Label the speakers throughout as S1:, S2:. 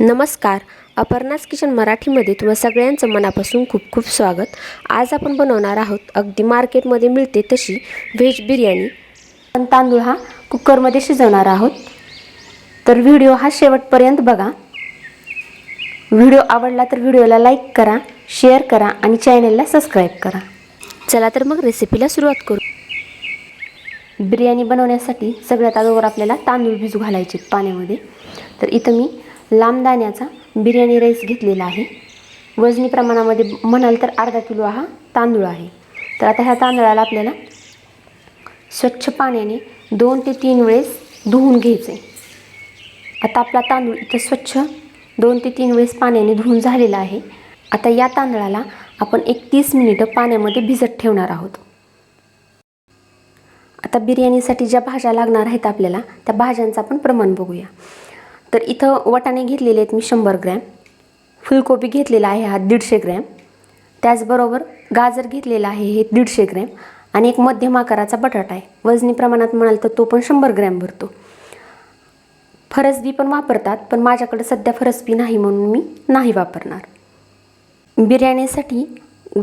S1: नमस्कार. अपर्णास किचन मराठीमध्ये तुम्हा सगळ्यांचं मनापासून खूप खूप स्वागत. आज आपण बनवणार आहोत अगदी मार्केटमध्ये मिळते तशी व्हेज बिर्याणी. पण तांदूळ हा कुकरमध्ये शिजवणार आहोत. तर व्हिडिओ हा शेवटपर्यंत बघा. व्हिडिओ आवडला तर व्हिडिओला लाईक करा शेअर करा आणि चॅनलला सबस्क्राईब करा. चला तर मग रेसिपीला सुरुवात करू. बिर्याणी बनवण्यासाठी सगळ्यात अगोदर आपल्याला तांदूळ भिजू घालायचे पाण्यामध्ये. तर इथं मी लांब दाण्याचा बिर्याणी राईस घेतलेला आहे. वजनी प्रमाणामध्ये म्हणाल तर अर्धा किलो हा तांदूळ आहे. तर आता ह्या तांदळाला आपल्याला स्वच्छ पाण्याने दोन ते तीन वेळेस धुवून घ्यायचे. आता आपला तांदूळ इथं स्वच्छ दोन ते तीन वेळेस पाण्याने धुवून झालेला आहे. आता या तांदळाला आपण एक तीस मिनिटं पाण्यामध्ये भिजत ठेवणार आहोत. आता बिर्याणीसाठी ज्या भाज्या लागणार आहेत आपल्याला त्या भाज्यांचं आपण प्रमाण बघूया. तर इथं वाटाणे घेतलेले आहेत मी शंभर ग्रॅम. फुलकोबी घेतलेला आहे हा दीडशे ग्रॅम. त्याचबरोबर गाजर घेतलेला आहे हे दीडशे ग्रॅम. आणि एक मध्यम आकाराचा बटाटा आहे. वजनी प्रमाणात म्हणाल तर तो पण शंभर ग्रॅम भरतो. फरसबी पण वापरतात पण माझ्याकडे सध्या फरसबी नाही म्हणून मी नाही वापरणार. बिर्याणीसाठी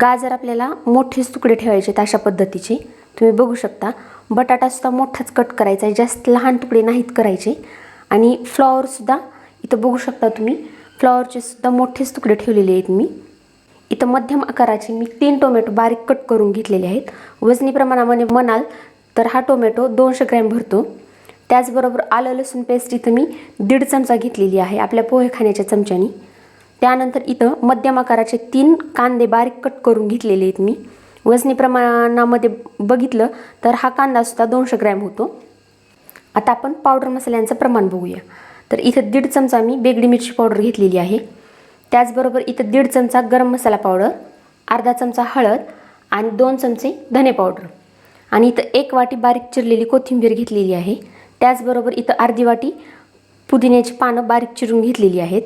S1: गाजर आपल्याला मोठेच तुकडे ठेवायचे आहेत अशा पद्धतीचे. तुम्ही बघू शकता बटाटासुद्धा मोठाच कट करायचा आहे जास्त लहान तुकडे नाहीत करायचे. आणि फ्लॉवरसुद्धा इथं बघू शकता तुम्ही. फ्लॉवरचे सुद्धा मोठेच तुकडे ठेवलेले आहेत मी. इथं मध्यम आकाराचे मी तीन टोमॅटो बारीक कट करून घेतलेले आहेत. वजनी प्रमाणामध्ये म्हणाल तर हा टोमॅटो दोनशे ग्रॅम भरतो. त्याचबरोबर आलं लसूण पेस्ट इथं मी दीड चमचा घेतलेली आहे आपल्या पोहे खाण्याच्या चमच्यानी. त्यानंतर इथं मध्यम आकाराचे तीन कांदे बारीक कट करून घेतलेले आहेत मी. वजनी प्रमाणामध्ये बघितलं तर हा कांदासुद्धा दोनशे ग्रॅम होतो. आता आपण पावडर मसाल्यांचं प्रमाण बघूया. तर इथं दीड चमचा मी बेगडी मिरची पावडर घेतलेली आहे. त्याचबरोबर इथं दीड चमचा गरम मसाला पावडर अर्धा चमचा हळद आणि दोन चमचे धने पावडर आणि इथं एक वाटी बारीक चिरलेली कोथिंबीर घेतलेली आहे. त्याचबरोबर इथं अर्धी वाटी पुदिन्याची पानं बारीक चिरून घेतलेली आहेत.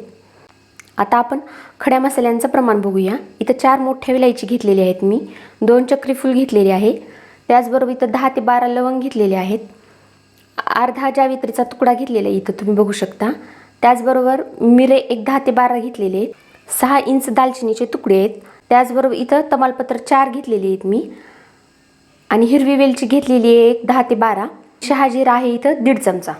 S1: आता आपण खड्या मसाल्यांचं प्रमाण बघूया. इथं चार मोठ्या विलायची घेतलेली आहेत मी. दोन चक्री फूल घेतलेले आहे. त्याचबरोबर इथं दहा ते बारा लवंग घेतलेले आहेत. अर्धा जावित्रीचा तुकडा घेतलेला आहे इथं तुम्ही बघू शकता. त्याचबरोबर मिरे एक दहा ते बारा घेतलेले आहेत. सहा इंच दालचिनीचे तुकडे आहेत. त्याचबरोबर इथं तमालपत्र चार घेतलेले आहेत मी. आणि हिरवी वेलची घेतलेली आहे एक दहा ते बारा. शहाजीरा आहे इथं दीड चमचा.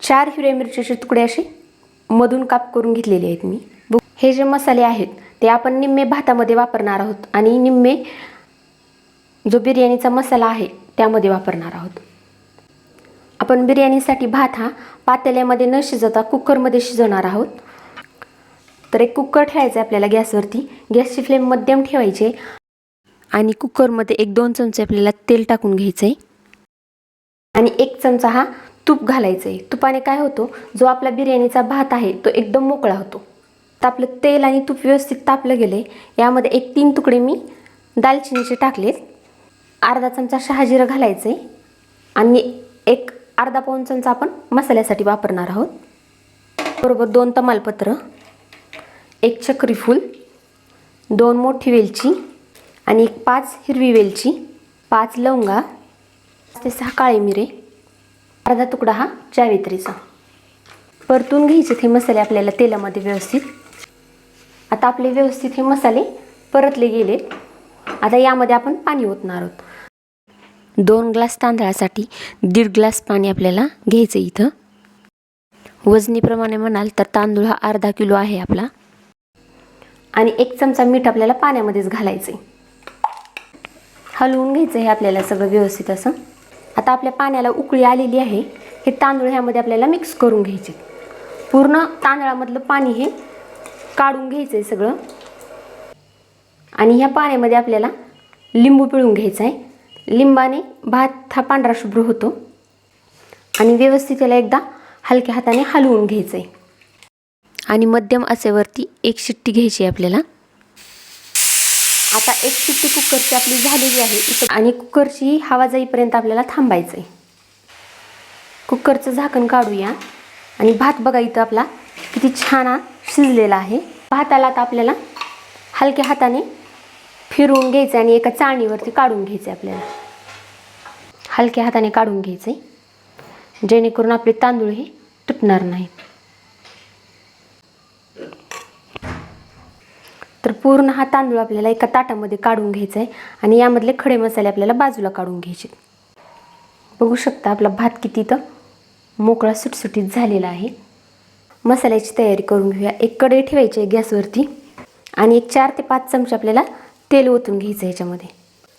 S1: चार हिरव्या मिरचीचे तुकडे असे मधून काप करून घेतलेले आहेत मी. बघ- हे जे मसाले आहेत ते आपण निम्मे भातामध्ये वापरणार आहोत आणि निम्मे जो बिर्याणीचा मसाला आहे त्यामध्ये वापरणार आहोत. आपण बिर्याणीसाठी भात हा पातेल्यामध्ये न शिजवता कुकरमध्ये शिजवणार आहोत. तर एक कुकर ठेवायचं आहे आपल्याला गॅसवरती. गॅसची फ्लेम मध्यम ठेवायची आणि कुकरमध्ये एक दोन चमचे आपल्याला तेल टाकून घ्यायचं आहे. आणि एक चमचा हा तूप घालायचं आहे. तुपाने काय होतो? जो आपला बिर्याणीचा भात आहे तो एकदम मोकळा होतो. तर आपलं तेल आणि तूप व्यवस्थित तापलं गेलं आहे यामध्ये एक तीन तुकडे मी दालचिनीचे टाकलेत. अर्धा चमचा शहाजिरं घालायचं आहे आणि एक अर्धा पाऊन चमचा आपण मसाल्यासाठी वापरणार आहोत. बरोबर दोन तमालपत्र एक चक्रीफूल दोन मोठी वेलची आणि एक पाच हिरवी वेलची पाच लवंगा ते सहा काळे मिरे अर्धा तुकडा हा जावेत्रीचा परतून घ्यायचे ते मसाले आपल्याला तेलामध्ये व्यवस्थित. आता आपले व्यवस्थित हे मसाले परतले गेले आता यामध्ये आपण पाणी ओतणार आहोत. दोन ग्लास तांदळासाठी दीड ग्लास पाणी आपल्याला घ्यायचं इथं. वजनीप्रमाणे म्हणाल तर तांदूळ हा अर्धा किलो आहे आपला. आणि एक चमचा मीठ आपल्याला पाण्यामध्येच घालायचं आहे हलवून घ्यायचं आहे आपल्याला सगळं व्यवस्थित असं. आता आपल्या पाण्याला उकळी आलेली आहे. हे तांदूळ ह्यामध्ये आपल्याला मिक्स करून घ्यायचे. पूर्ण तांदळामधलं पाणी हे काढून घ्यायचं आहे सगळं. आणि ह्या पाण्यामध्ये आपल्याला लिंबू पिळून घ्यायचा आहे. लिंबाने भात हा पांढरा शुभ्र होतो. आणि व्यवस्थित त्याला एकदा हलक्या हाताने हलवून घ्यायचं आहे आणि मध्यम आचेवरती एक शिट्टी घ्यायची आहे आपल्याला. आता एक शिट्टी कुकरची आपली झालेली आहे. इथं आणि कुकरची हवा जाईपर्यंत आपल्याला थांबायचं आहे कुकरचं झाकण काढूया. आणि भात बघा इथं आपला किती छान शिजलेला आहे. भाताला आता आपल्याला हलक्या हाताने फिरवून घ्यायचं आणि एका चाळणीवरती काढून घ्यायचं आपल्याला. हलक्या हाताने काढून घ्यायचे जेणेकरून आपले तांदूळ हे तुटणार नाहीत तर पूर्ण हा तांदूळ आपल्याला एका ताटामध्ये काढून घ्यायचा आहे आणि यामधले खडे मसाले आपल्याला बाजूला काढून घ्यायचे. बघू शकता आपला भात किती तर मोकळा सुटसुटीत झालेला आहे. मसाल्याची तयारी करून घेऊया. एक कढई ठेवायची आहे गॅसवरती आणि एक चार ते पाच चमचे आपल्याला तेल ओतून घ्यायचं ह्याच्यामध्ये.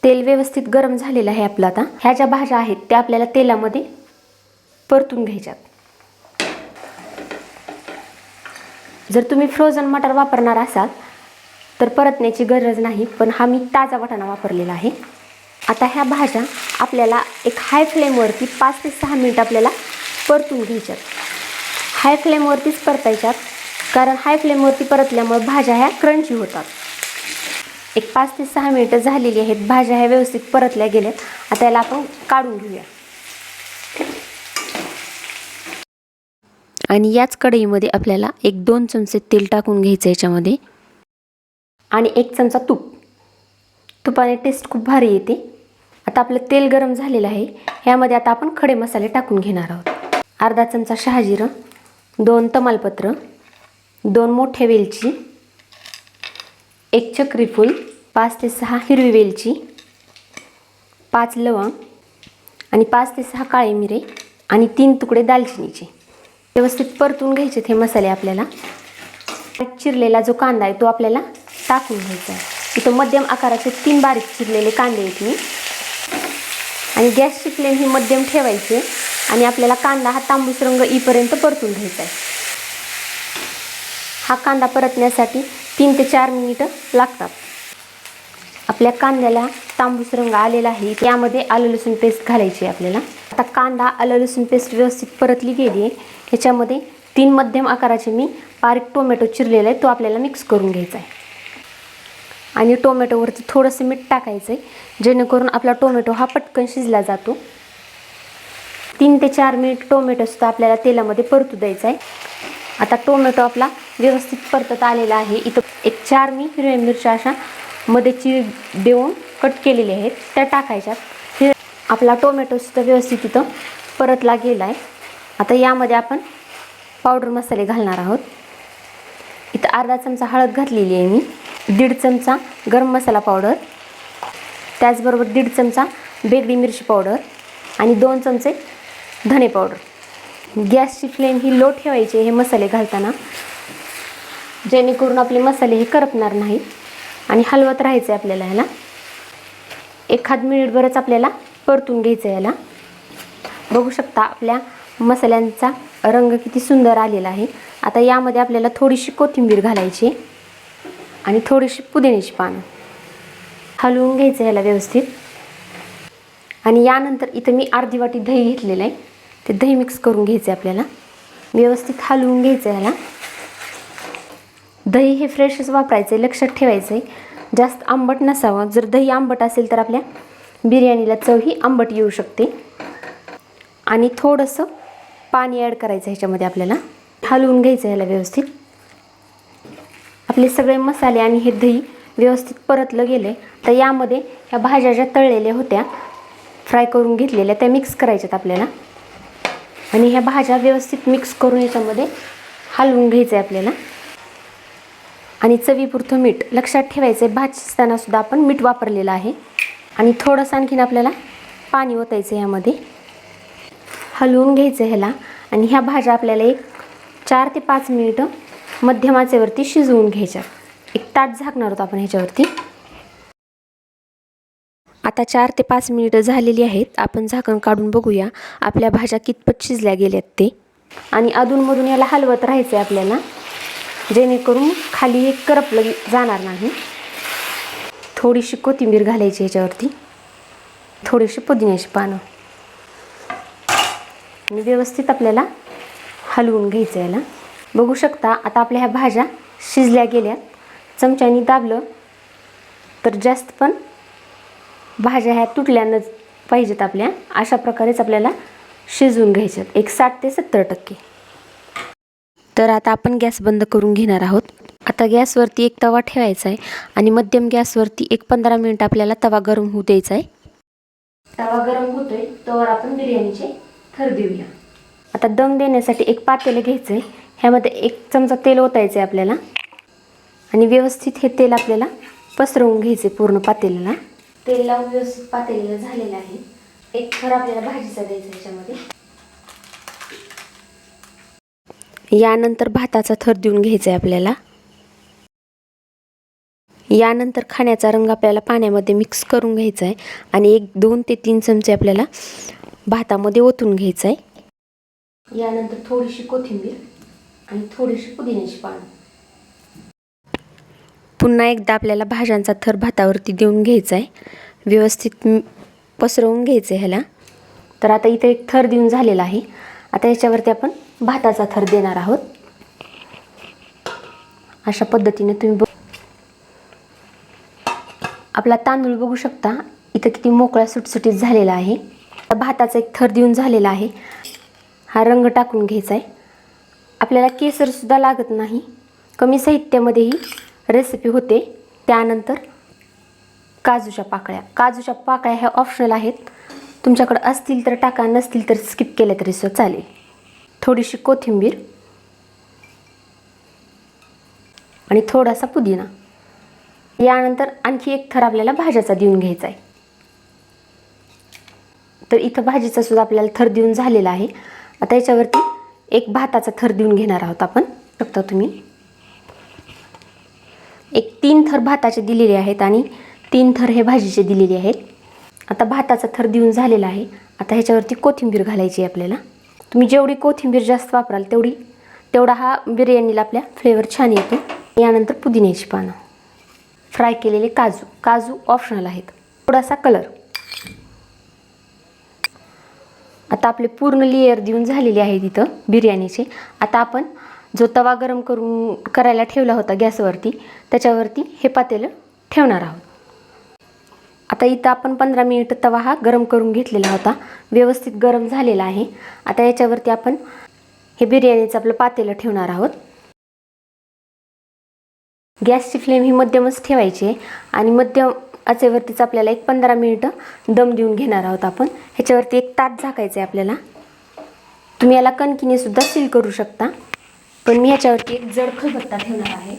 S1: तेल व्यवस्थित गरम झालेलं आहे आपलं आता. ह्या ज्या भाज्या आहेत त्या आपल्याला तेलामध्ये परतून घ्यायच्यात. जर तुम्ही फ्रोझन मटार वापरणार असाल तर परतण्याची गरज नाही पण हा मी ताजा वाटाणा वापरलेला आहे. आता ह्या भाज्या आपल्याला एक हाय फ्लेमवरती पाच ते सहा मिनिट आपल्याला परतून घ्यायच्यात. हाय फ्लेमवरतीच परतायच्यात कारण हाय फ्लेमवरती परतल्यामुळे भाज्या ह्या क्रंची होतात. एक पाच ते सहा मिनिटं झालेली आहेत. भाज्या ह्या व्यवस्थित परतल्या गेल्यात. आता याला आपण काढून घेऊया. आणि याच कढईमध्ये आपल्याला एक दोन चमचे तेल टाकून घ्यायचं याच्यामध्ये. आणि एक चमचा तूप. तुपाने टेस्ट खूप भारी येते. आता आपलं तेल गरम झालेलं आहे. ह्यामध्ये आता आपण खडे मसाले टाकून घेणार आहोत. अर्धा चमचा शहाजिरं दोन तमालपत्र दोन मोठे वेलची एक चक्रीफूल पाच ते सहा हिरवी वेलची पाच लवंग आणि पाच ते सहा काळे मिरे आणि तीन तुकडे दालचिनीचे. व्यवस्थित परतून घ्यायचे हे मसाले आपल्याला. चिरलेला जो कांदा आहे तो आपल्याला टाकून घ्यायचा आहे. इथं मध्यम आकाराचे तीन बारीक चिरलेले कांदे आहेत मी. आणि गॅसची फ्लेम ही मध्यम ठेवायची आणि आपल्याला कांदा हा तांबूस रंग इपर्यंत परतून घ्यायचा आहे. हा कांदा परतण्यासाठी तीन ते चार मिनिटं लागतात. आपल्या कांद्याला तांबूस रंग आलेला आहे. त्यामध्ये आलं लसूण पेस्ट घालायची आहे आपल्याला. आता कांदा आलं लसूण पेस्ट व्यवस्थित परतली गेली. आहे ह्याच्यामध्ये तीन मध्यम आकाराचे मी बारीक टोमॅटो चिरलेला आहे तो आपल्याला मिक्स करून घ्यायचा आहे. आणि टोमॅटोवरती थोडंसं मीठ टाकायचं आहे जेणेकरून आपला टोमॅटो हा पटकन शिजला जातो. तीन ते चार मिनिट टोमॅटोसुद्धा आपल्याला तेलामध्ये परतू द्यायचा आहे आता टोमॅटो आपला व्यवस्थित परतत आलेला आहे. इथं एक चार मी हिरव्या मिरच्या अशा मध्ये चीर देऊन कट केलेली आहेत. त्या टाकायच्यात हे आपला टोमॅटोसुद्धा व्यवस्थित इथं परतला गेला आहे आता यामध्ये आपण पावडर मसाले घालणार आहोत. इथं अर्धा चमचा हळद घातलेली आहे मी. दीड चमचा गरम मसाला पावडर. त्याचबरोबर दीड चमचा बेगडी मिरची पावडर. आणि दोन चमचे धने पावडर. गॅसची फ्लेम ही लो ठेवायची हे मसाले घालताना. जेणेकरून आपले मसाले हे करपणार नाही आणि हलवत राहायचं आहे आपल्याला ह्याला. एखाद मिनिटभरच आपल्याला परतून घ्यायचं आहे याला बघू शकता आपल्या मसाल्यांचा रंग किती सुंदर आलेला आहे. आता यामध्ये आपल्याला थोडीशी कोथिंबीर घालायची आणि थोडीशी पुदिन्याची पानं. हलवून घ्यायचं ह्याला व्यवस्थित. आणि यानंतर इथं मी अर्धी वाटी दही घेतलेलं आहे. ते दही मिक्स करून घ्यायचं आहे आपल्याला. व्यवस्थित हलवून घ्यायचं आहे याला दही हे फ्रेशच वापरायचं आहे लक्षात ठेवायचं आहे जास्त आंबट नसावं. जर दही आंबट असेल तर आपल्या बिर्याणीला चव ही आंबट येऊ शकते. आणि थोडंसं पाणी ॲड करायचं ह्याच्यामध्ये आपल्याला. हलवून घ्यायचं ह्याला व्यवस्थित. आपले सगळे मसाले आणि हे दही व्यवस्थित परतलं गेले तर यामध्ये ह्या भाज्या ज्या तळलेल्या होत्या फ्राय करून घेतलेल्या त्या मिक्स करायच्यात आपल्याला. आणि ह्या भाज्या व्यवस्थित मिक्स करून याच्यामध्ये हलवून घ्यायचं आहे आपल्याला. आणि चवीपुरतं मीठ लक्षात ठेवायचं आहे भात शिजताना सुद्धा आपण मीठ वापरलेलं आहे. आणि थोडंसं आणखीन आपल्याला पाणी ओतायचं ह्यामध्ये. हलवून घ्यायचं ह्याला. आणि ह्या भाज्या आपल्याला एक चार ते पाच मिनिटं मध्यमाचेवरती शिजवून घ्यायच्या. एक ताट झाकणार आहोत आपण ह्याच्यावरती. आता चार ते पाच मिनिटं झालेली आहेत. आपण झाकण काढून बघूया आपल्या भाज्या कितपत शिजल्या गेल्यात ते. आणि अधूनमधून याला हलवत राहायचं आहे आपल्याला जेणेकरून खाली एक करपलं जाणार नाही. थोडीशी कोथिंबीर घालायची ह्याच्यावरती थोडीशी पुदिन्याची पानं. आणि व्यवस्थित आपल्याला हलवून घ्यायचं याला. बघू शकता आता आपल्या ह्या भाज्या शिजल्या गेल्या चमच्यानी दाबलं तर जास्त पण भाज्या ह्या तुटल्यानंच पाहिजेत आपल्या. अशा प्रकारेच आपल्याला शिजवून घ्यायच्यात. एक साठ ते सत्तर टक्के. तर आता आपण गॅस बंद करून घेणार आहोत. आता गॅसवरती एक तवा ठेवायचा आहे आणि मध्यम गॅसवरती एक पंधरा मिनिट आपल्याला तवा गरम होऊ द्यायचा आहे तवा गरम होतोय तोवर आपण बिर्याणीचे थर देऊया. आता दम देण्यासाठी एक पातेलं घ्यायचं आहे ह्यामध्ये एक चमचा तेल ओतायचं आहे आपल्याला. आणि व्यवस्थित हे तेल आपल्याला पसरवून घ्यायचे पूर्ण पातेल्याला तेल लावून व्यवस्थित पातेलेलं झालेलं आहे. एक थर आपल्याला भाजीचा द्यायचा ह्याच्यामध्ये यानंतर भाताचा थर देऊन घ्यायचा आहे आपल्याला. यानंतर खाण्याचा रंग आपल्याला पाण्यामध्ये मिक्स करून घ्यायचा आहे आणि एक दोन ते तीन चमचे आपल्याला भातामध्ये ओतून घ्यायचं आहे. यानंतर थोडीशी कोथिंबीर आणि थोडीशी पुदिन्याची पानं. पुन्हा एकदा आपल्याला भाज्यांचा थर भातावरती देऊन घ्यायचा आहे. व्यवस्थित पसरवून घ्यायचं आहे ह्याला. तर आता इथे एक थर देऊन झालेला आहे. आता याच्यावरती आपण भाताचा थर देणार आहोत. अशा पद्धतीने तुम्ही बघ. आपला तांदूळ बघू शकता. इथं किती मोकळा सुटसुटीत झालेला आहे. आता भाताचा एक थर देऊन झालेला आहे. हा रंग टाकून घ्यायचा आहे. आपल्याला केसरसुद्धा लागत नाही. कमी साहित्यामध्येही रेसिपी होते. त्यानंतर काजूच्या पाकळ्या. काजूच्या पाकळ्या ह्या ऑप्शनल आहेत. तुमच्याकडं असतील तर टाका नसतील तर स्किप केल्या तरी सुद्धा चालेल. थोडीशी कोथिंबीर आणि थोडासा पुदिना. यानंतर आणखी एक थर आपल्याला भाज्याचा देऊन घ्यायचा आहे. तर इथं भाजीचा सुद्धा आपल्याला थर देऊन झालेला आहे. आता याच्यावरती एक भाताचा थर देऊन घेणार आहोत आपण. बघता तुम्ही. एक तीन थर भाताचे दिलेले आहेत आणि तीन थर हे भाजीचे दिलेले आहेत. आता भाताचा थर देऊन झालेला आहे. आता ह्याच्यावरती कोथिंबीर घालायची आहे आपल्याला. तुम्ही जेवढी कोथिंबीर जास्त वापराल तेवढी तेवढा हा बिर्याणीला आपल्या फ्लेवर छान येतो. यानंतर पुदिन्याची पानं. फ्राय केलेले काजू. काजू ऑप्शनल आहेत. थोडासा कलर आता आपले पूर्ण लेयर देऊन झालेले आहेत इथं बिर्याणीचे. आता आपण जो तवा गरम करून करायला ठेवला होता गॅसवरती त्याच्यावरती हे पातेलं ठेवणार आहोत. आता इथं आपण पंधरा मिनिट तवा हा गरम करून घेतलेला होता. व्यवस्थित गरम झालेला आहे. आता याच्यावरती आपण हे बिर्याणीचं आपलं पातेलं ठेवणार आहोत. गॅसची फ्लेम ही मध्यमच ठेवायची आहे आणि मध्यम आचेवरतीच आपल्याला एक पंधरा मिनिटं दम देऊन घेणार आहोत आपण. ह्याच्यावरती एक ताट झाकायचं आहे आपल्याला. तुम्ही याला कणकीने सुद्धा सील करू शकता. पण मी याच्यावरती एक जड खलबत्ता ठेवणार आहे.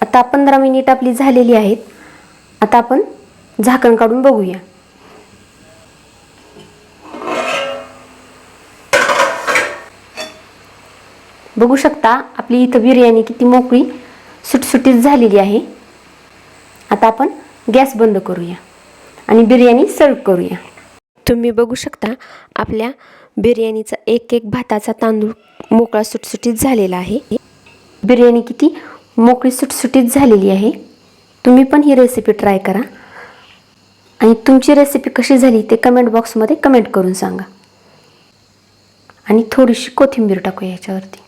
S1: आता पंधरा मिनिट आपली झालेली आहेत. आता आपण झाकण काढून बघूया. बघू शकता आपली इथं बिर्याणी किती मोकळी सुटसुटीत झालेली आहे. आता आपण गॅस बंद करूया आणि बिर्याणी सर्व करूया. तुम्ही बघू शकता आपल्या बिर्याणीचा एक एक भाताचा तांदूळ मोकळा सुटसुटीत झालेला आहे. बिर्याणी किती मोकळी सुटसुटीत झालेली आहे. तुम्ही पण ही रेसिपी ट्राय करा. आणि तुमची रेसिपी कशी झाली ते कमेंट बॉक्समध्ये कमेंट करून सांगा. आणि थोडीशी कोथिंबीर टाकूया याच्यावरती.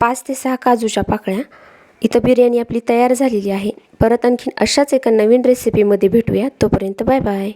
S1: पाच ते सहा काजूच्या पाकळ्या इथं बिर्याणी आपली तयार झालेली आहे. परत आणखीन अशाच एका नवीन रेसिपीमध्ये भेटूया. तोपर्यंत बाय बाय